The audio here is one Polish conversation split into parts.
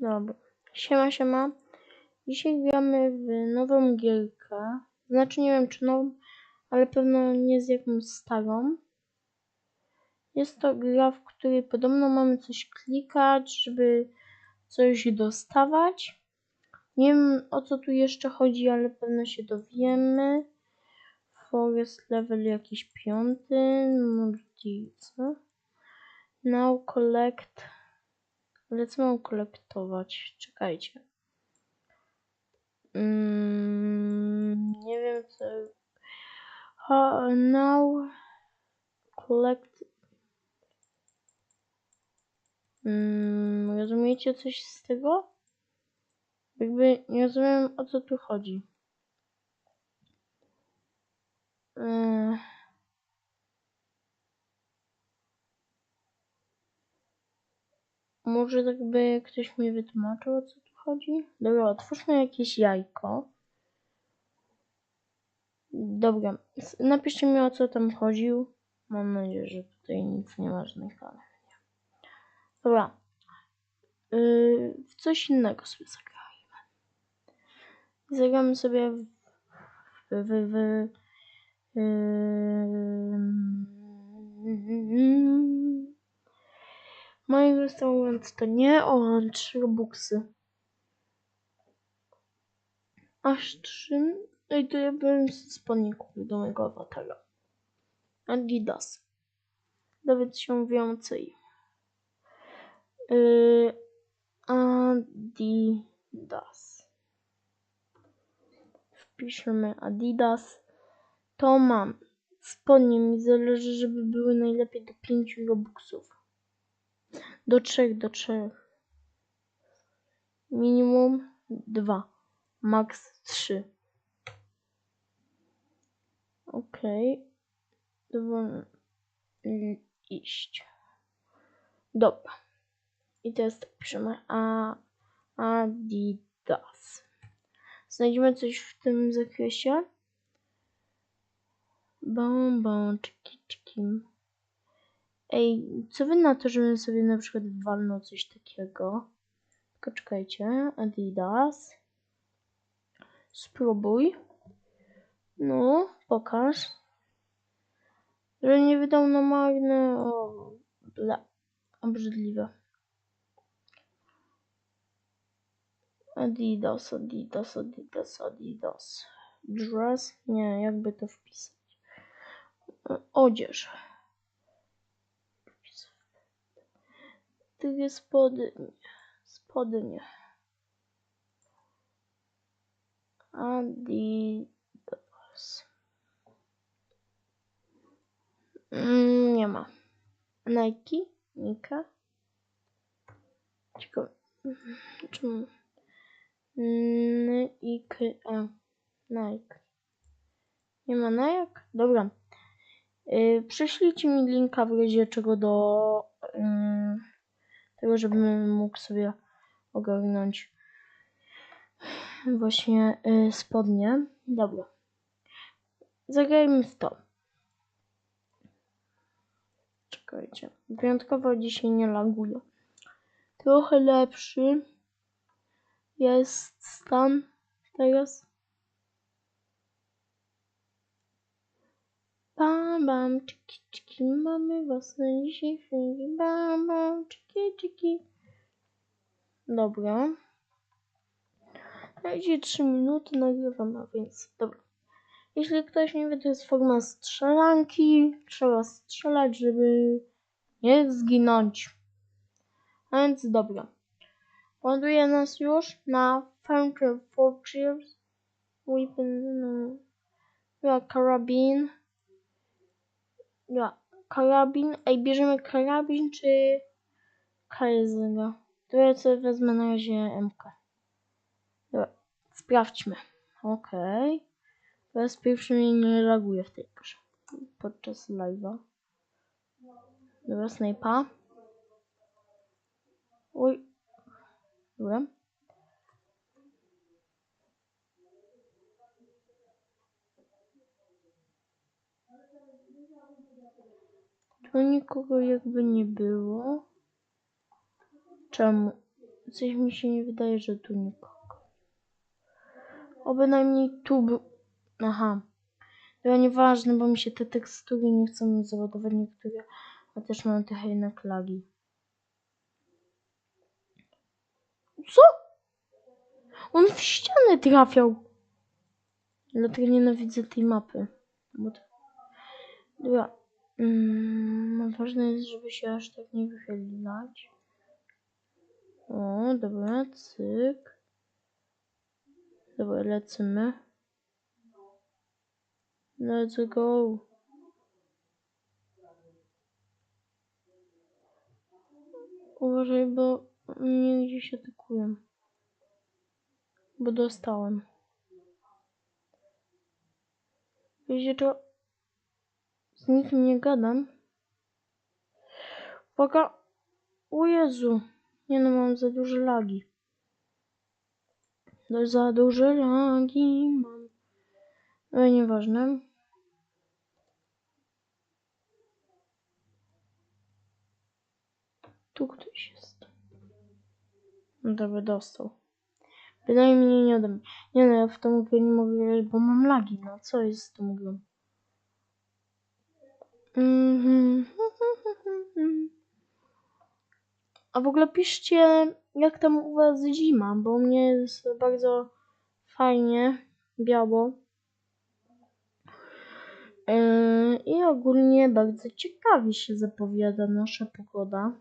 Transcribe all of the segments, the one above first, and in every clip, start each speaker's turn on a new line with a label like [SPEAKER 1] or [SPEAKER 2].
[SPEAKER 1] Dobra. Siema, siema. Dzisiaj gramy w nową gierkę. Znaczy nie wiem czy nową, ale pewno nie z jakąś starą. Jest to gra, w której podobno mamy coś klikać, żeby coś dostawać. Nie wiem o co tu jeszcze chodzi, ale pewno się dowiemy. Forest level jakiś piąty. Multi, co? Now collect. Ale co mam kolektować? Czekajcie. Mm, nie wiem co. Ha, now collect. Mm, rozumiecie coś z tego? Jakby nie rozumiem o co tu chodzi. Yy. Może tak by ktoś mi wytłumaczył o co tu chodzi? Dobra, otwórzmy jakieś jajko. Dobra, napiszcie mi o co tam chodził. Mam nadzieję, że tutaj nic nie ma żadnych nie. Dobra. Yy, w coś innego sobie zagrajmy. Zagramy sobie w... w... w, w yy, Moim restaurant to nie, o, mam trzy robuxy. Aż trzy. Ej, to ja bym spodnie kupił do mojego awatara. Adidas. Dowiedz się więcej. Yy, Adidas. Wpiszemy Adidas. To mam. Spodnie mi zależy, żeby były najlepiej do 5 robuxów. Do trzech, do trzech. Minimum dwa. Max trzy. Okej. Okay. Iść. Dobra. I teraz tak piszemy A Adidas. Znajdziemy coś w tym zakresie. Czeki, czeki. Ej, co wy na to, żebym sobie na przykład walnął coś takiego? Tylko czekajcie, Adidas. Spróbuj. No, pokaż. Że nie wydał na marne. O, ble. Obrzydliwe. Adidas, Adidas, Adidas, Adidas. Dress? Nie, jakby to wpisać. Odzież. Takie spodnie. Spodnie. Adidas. Mm, nie ma. Nike? Nika? Ciekawe. Czemu? Nike. Nike. Nie ma Nike? Dobra. Yy, prześlijcie mi linka w razie czego do yy, tego, żebym mógł sobie ogarnąć właśnie yy, spodnie. Dobra. Zagrajmy w to. Czekajcie. Wyjątkowo dzisiaj nie laguje. Trochę lepszy jest stan teraz. Bam, bam, cziki, cziki, mamy was na dzisiaj. Bam, bam, cziki, cziki. Dobra. Na dzisiaj 3 minuty nagrywam, a więc dobra. Jeśli ktoś nie wie, to jest forma strzelanki. Trzeba strzelać, żeby nie zginąć. A więc dobra. Ładuje nas już na Fountain Fortress. Weapon, no. Karabin. Ja, karabin. Ej, bierzemy karabin czy KZ? To ja sobie wezmę na razie MK. Dobra, sprawdźmy. Okej. Okay. Teraz pierwszy mnie nie reaguje w tej grze. Podczas live'a. Dobra, snajpa. Oj. Dobra. Tu nikogo jakby nie było. Czemu? Coś mi się nie wydaje, że tu nikogo. O bynajmniej tu był... Aha. To nieważne, bo mi się te tekstury nie chcą załadować niektóre, a też mam trochę jednak lagi. Co? On w ścianę trafiał. Dlatego nienawidzę tej mapy. Dobra. Mm, ważne jest, żeby się aż tak nie wychylać. O, dobra, cyk. Dobra, lecimy. Let's go. Uważaj, bo mnie gdzieś atakują. Bo dostałem. Wiecie to? Z nikim nie gadam. Uwaga! O Jezu! Nie no, mam za duże lagi. No, za duże lagi mam. Ale nieważne. Tu ktoś jest. No dobra, dostał. Bynajmniej nie ode mnie. Nie no, ja w tą grę nie mogę bo mam lagi. No, co jest z tą grą? Mhm. A w ogóle piszcie, jak tam u was zima, bo u mnie jest bardzo fajnie, biało. Yy, I ogólnie bardzo ciekawie się zapowiada nasza pogoda.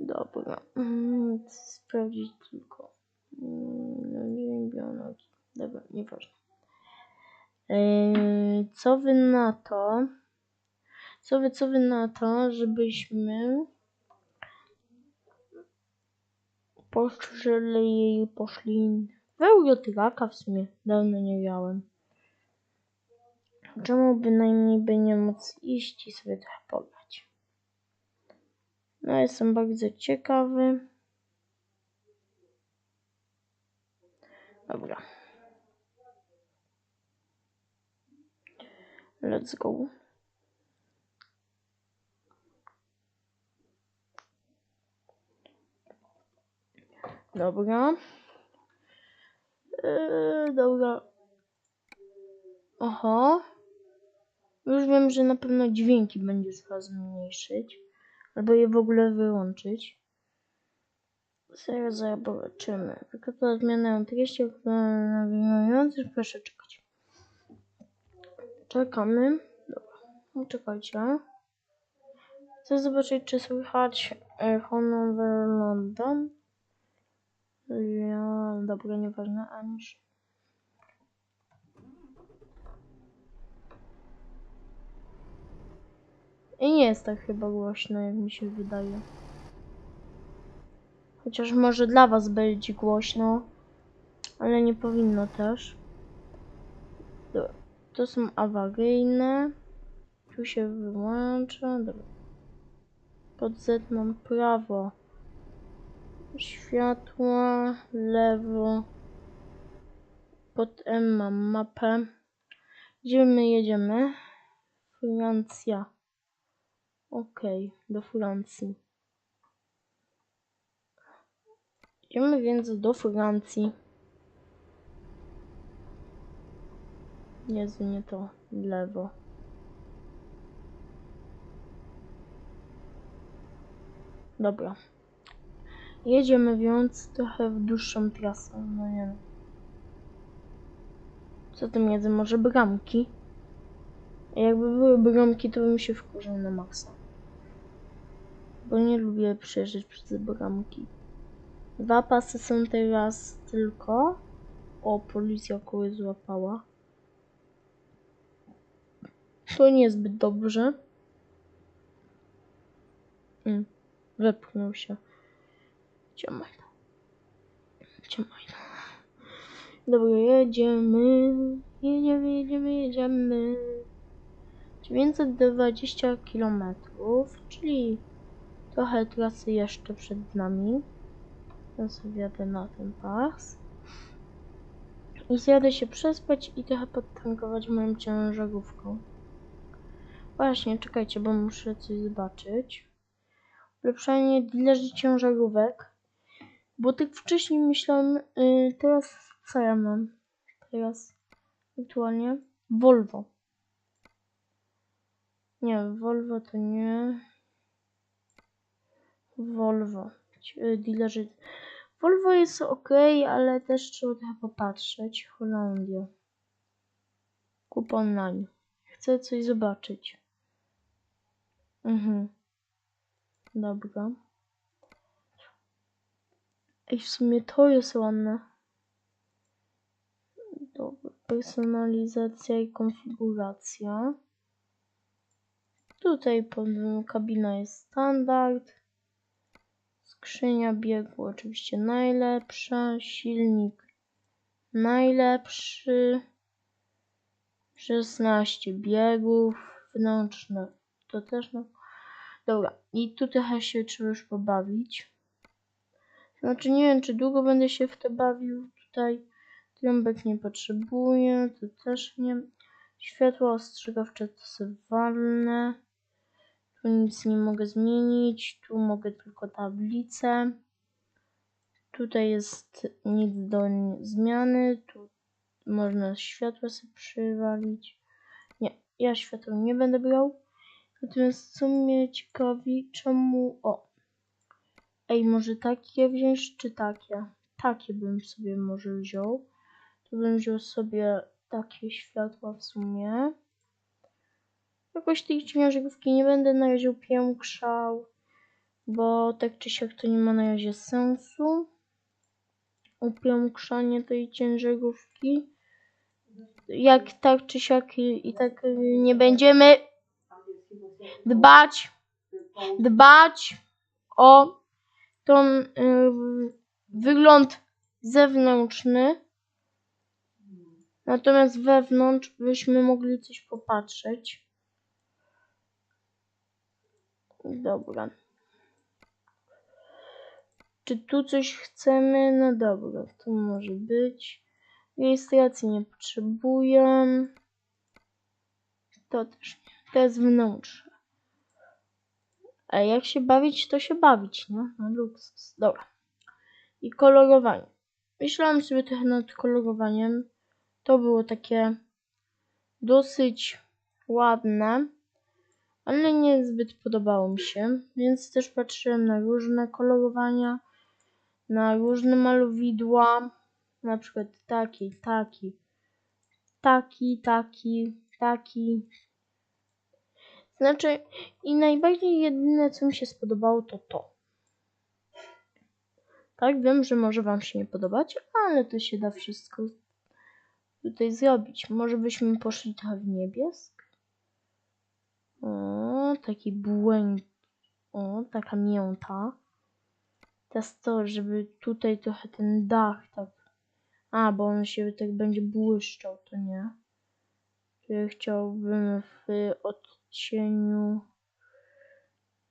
[SPEAKER 1] Dobra, mm, sprawdzić tylko. Mm, No. Dobra, nieważne. Yy, co wy na to? Co wy, co wy na to, żebyśmy poszli, poszli w Eurotyraka w sumie. Dawno nie miałem. Czemu bynajmniej by nie móc iść i sobie trochę pograć? No, jestem bardzo ciekawy. Dobra. Let's go. Dobra. Yy, dobra. Oho. Już wiem, że na pewno dźwięki będzie trzeba zmniejszyć. Albo je w ogóle wyłączyć. Zaraz zobaczymy. Tylko to zmianę treści nawijających. Proszę czekać. Czekamy. Dobra. Czekajcie. Chcę zobaczyć, czy słychać Honor London. Ja, dobra, nieważne, aniż. I nie jest tak chyba głośno, jak mi się wydaje. Chociaż może dla was będzie głośno, ale nie powinno też. To są awaryjne. Tu się wyłącza. Pod Z mam prawo. Światła, lewo. Pod M mam mapę. Gdzie my jedziemy? Francja. Okej, do Francji. Idziemy więc do Francji. Jezu, nie to. Lewo. Dobra. Jedziemy więc trochę w dłuższą trasę. No nie. Co tym jedzę? Może bramki? Jakby były bramki, to bym się wkurzył na maksa. Bo nie lubię przejeżdżać przez bramki. Dwa pasy są teraz tylko. O, policja kogoś złapała. To niezbyt dobrze. Mm, wepchnął się. Gdzie Majda? Gdzie Majda? Dobra, jedziemy. Jedziemy, jedziemy, jedziemy. 920 km, czyli trochę trasy jeszcze przed nami. Ja sobie na ten pas. I zjadę się przespać i trochę podtankować moją ciężarówką. Właśnie, czekajcie, bo muszę coś zobaczyć. Ulepszanie dealerzy ciężarówek. Bo tak wcześniej myślałem, y, teraz co ja mam? Teraz aktualnie Volvo. Nie, Volvo to nie. Volvo. Y, Dealerzy. Volvo jest ok, ale też trzeba trochę popatrzeć. Holandia. Kup online. Chcę coś zobaczyć. Mhm. Dobra. Ej, w sumie to jest ładne. Dobra. Personalizacja i konfiguracja. Tutaj kabina jest standard. Skrzynia biegu oczywiście najlepsza. Silnik najlepszy. 16 biegów. Wnętrzne to też no. Dobra. I tu trochę się trzeba już pobawić. Znaczy nie wiem, czy długo będę się w to bawił. Tutaj trąbek nie potrzebuję. Tu też nie. Światło ostrzegawcze to sobie walne. Tu nic nie mogę zmienić. Tu mogę tylko tablicę. Tutaj jest nic do zmiany. Tu można światło sobie przywalić. Nie, ja światło nie będę brał. Natomiast co mnie ciekawi, czemu... O! Ej, może takie wziąć, czy takie? Takie bym sobie może wziął. To bym wziął sobie takie światła w sumie. Jakoś tej ciężarówki nie będę na razie upiększał, bo tak czy siak to nie ma na razie sensu. Upiększanie tej ciężarówki. Jak tak czy siak i, i tak nie będziemy dbać, dbać o ten y, wygląd zewnętrzny. Natomiast wewnątrz byśmy mogli coś popatrzeć. Dobra. Czy tu coś chcemy? No dobra, to może być. Rejestracji nie potrzebuję. To też nie. To jest wnętrze. A jak się bawić, to się bawić, nie? No luksus. Dobra. I kolorowanie. Myślałam sobie trochę nad kolorowaniem. To było takie dosyć ładne, ale niezbyt podobało mi się, więc też patrzyłem na różne kolorowania, na różne malowidła, na przykład taki, taki, taki, taki, taki. Znaczy, i najbardziej jedyne, co mi się spodobało, to to. Tak, wiem, że może Wam się nie podobać, ale to się da wszystko tutaj zrobić. Może byśmy poszli trochę w niebiesk? O, taki błęk... O, taka mięta. Teraz to, żeby tutaj trochę ten dach tak... A, bo on się tak będzie błyszczał, to nie. Ja chciałbym w odcieniu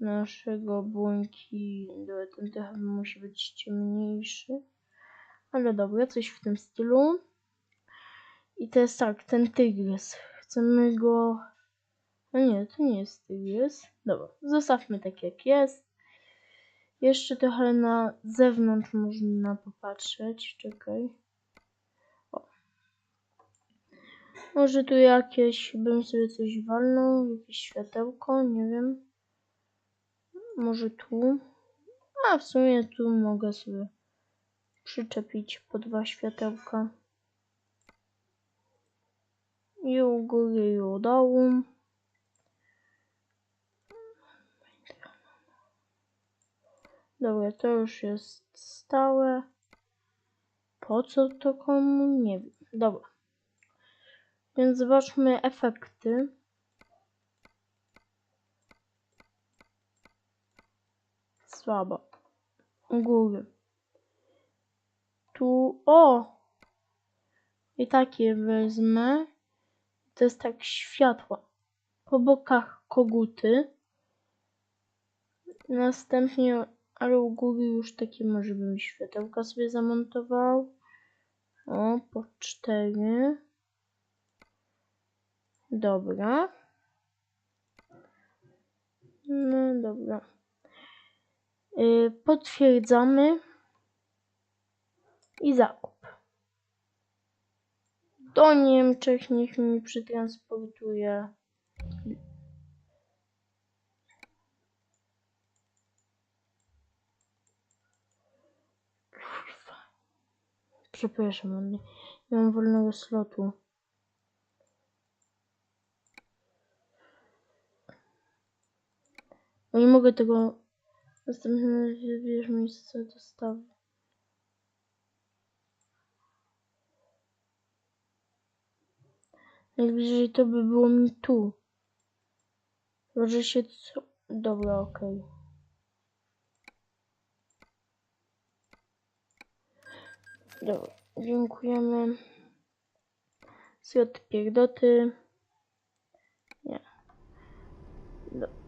[SPEAKER 1] naszego błękitu. Ten trochę musi być ciemniejszy. Ale dobra, coś w tym stylu. I jest tak, ten tygrys. Chcemy go... No nie, to nie jest tygrys. Dobra, zostawmy tak jak jest. Jeszcze trochę na zewnątrz można popatrzeć. Czekaj. O. Może tu jakieś, bym sobie coś walnął, jakieś światełko, nie wiem. Może tu. A w sumie tu mogę sobie przyczepić po dwa światełka. I u góry, i u dołu. Dobra, to już jest stałe. Po co to komu? Nie wiem. Dobra. Więc zobaczmy efekty. Słabo. Góry. Tu, o! I takie wezmę. To jest tak światło. Po bokach koguty. Następnie, ale u góry już takie może bym światełka sobie zamontował. O, po cztery. Dobra. No dobra. Y, potwierdzamy i zakup. Do Niemczech niech mi przetransportuje. Przepraszam, nie mam wolnego slotu. No nie mogę tego następnym wybierz miejsce dostawy. Najbliżej to by było mi tu. Może się co... Dobra, okej. Dobra, dziękujemy. Zjot pierdoty. Nie. Do...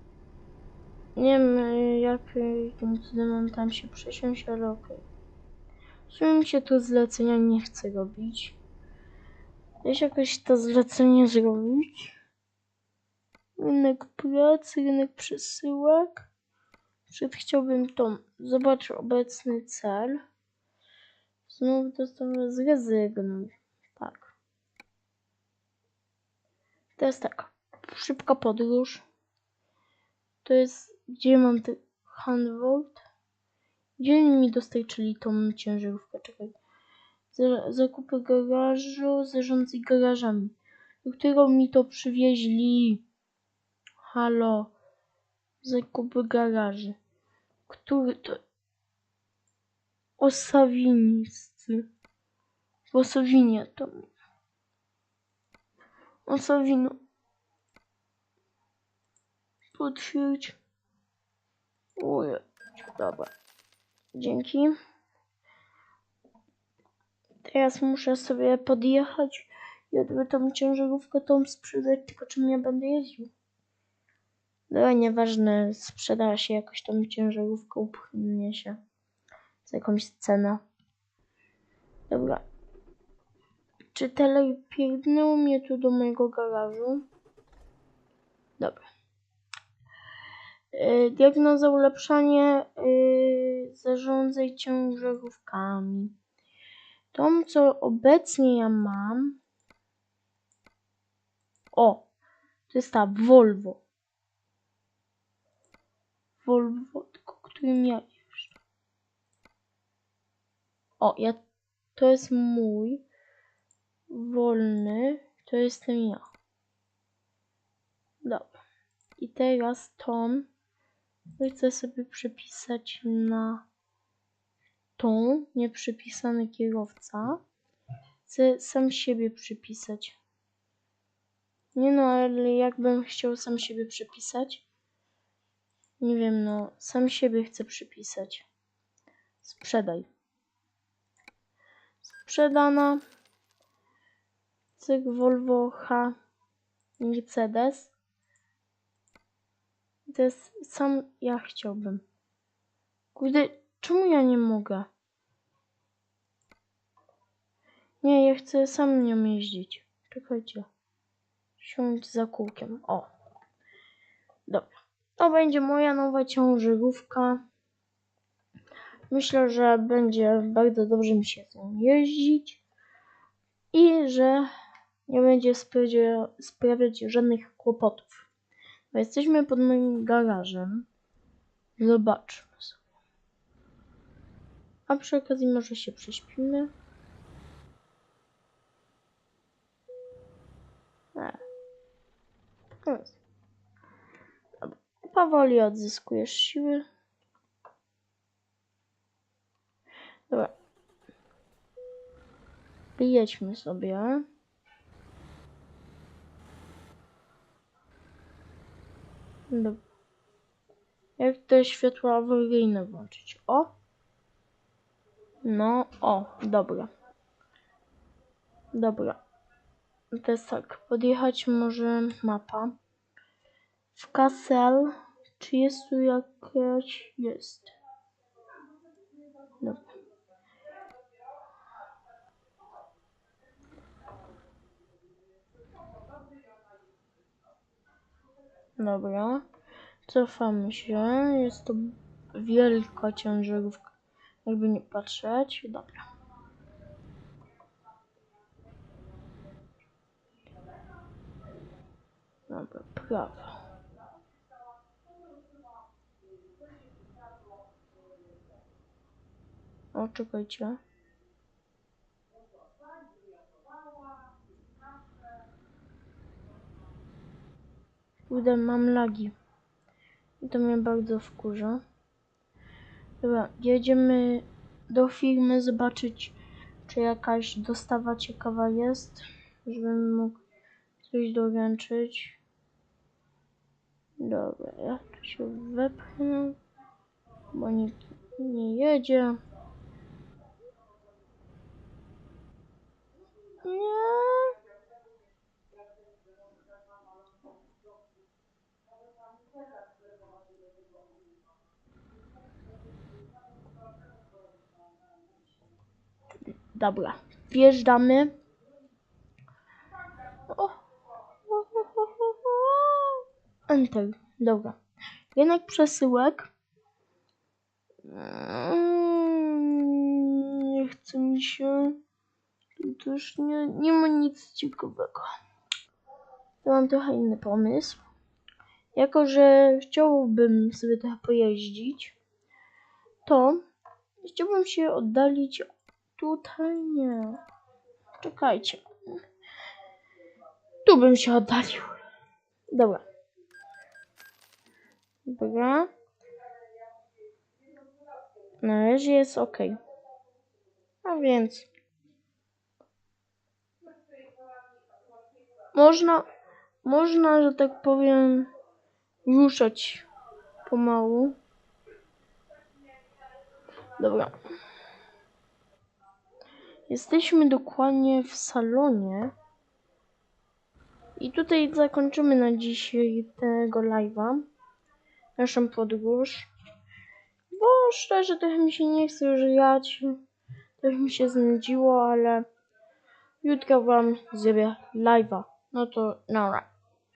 [SPEAKER 1] Nie wiem y, jak y, mam tam się przesiąść, ale okej. Sumie mi się to zlecenia nie chce robić. Jeśli jakoś to zlecenie zrobić. Rynek pracy, rynek przesyłek. Przed chciałbym to. Zobacz obecny cel. Znów dostałem zrezygnuj. Tak. Teraz tak. Szybka podróż. To jest, gdzie mam ten handvolt? Gdzie mi dostarczyli tą ciężarówkę? Czekaj. Za- Zakupy garażu, zarządzaj garażami. Do którego mi to przywieźli? Halo. Zakupy garaży. Który to? Osawińscy. W Osowinie to. Osowino. Potwierdź. Ujej, dobra. Dzięki. Teraz muszę sobie podjechać i odby tą ciężarówkę tą sprzedać, tylko czym ja będę jeździł. No nieważne, sprzeda się jakoś tą ciężarówkę, upchnie się za jakąś cenę. Dobra. Czy telepierdnęło mnie tu do mojego garażu? Dobra. Yy, diagnoza ulepszanie yy, zarządzaj ciężarówkami. Tą, co obecnie ja mam. O, to jest ta Volvo. Volvo, tylko którym ja jeżdżę. O, ja, to jest mój. Wolny, to jestem ja. Dobra. I teraz tą chcę sobie przepisać na tą, nieprzypisany kierowca. Chcę sam siebie przypisać. Nie no, ale jakbym chciał sam siebie przypisać? Nie wiem, no, sam siebie chcę przypisać. Sprzedaj. Sprzedana. Cyk Volvo H Mercedes. To jest sam ja chciałbym. Kurde, czemu ja nie mogę? Nie, ja chcę sam nią jeździć. Czekajcie. Siądź za kółkiem. O. Dobra. To będzie moja nowa ciążarówka. Myślę, że będzie bardzo dobrze mi się z nią jeździć i że nie będzie sprawiać żadnych kłopotów. Jesteśmy pod moim garażem. Zobaczmy sobie. A przy okazji może się prześpimy. E. Powoli odzyskujesz siły. Dobra. Jedźmy sobie. Dobra. Jak te światła awaryjne włączyć? O! No, o, dobra. Dobra. Teraz tak, podjechać może mapa. W Kassel, czy jest tu jakaś? Jest. Dobra. Cofamy się. Jest to wielka ciężarówka. Jakby nie patrzeć. Dobra. Dobra, prawo. O, czekajcie. Kurde, mam lagi. I to mnie bardzo wkurza. Dobra, jedziemy do firmy zobaczyć, czy jakaś dostawa ciekawa jest, żebym mógł coś doręczyć. Dobra, ja tu się wepchnę, bo nikt nie jedzie. Nie. Dobra, wjeżdżamy. Enter, dobra. Rynek przesyłek. Mm, Nie chce mi się. Tu już nie, nie ma nic ciekawego. Ja mam trochę inny pomysł. Jako, że chciałbym sobie trochę pojeździć, to chciałbym się oddalić Tutaj nie. Czekajcie. Tu bym się oddalił. Dobra. Dobra. Na razie jest ok. A więc. Można, można, że tak powiem, ruszać pomału. Dobra. Jesteśmy dokładnie w salonie. I tutaj zakończymy na dzisiaj tego live'a. Naszą podróż. Bo szczerze trochę mi się nie chce już grać. Trochę mi się znudziło, ale jutro wam zrobię live'a. No to nara.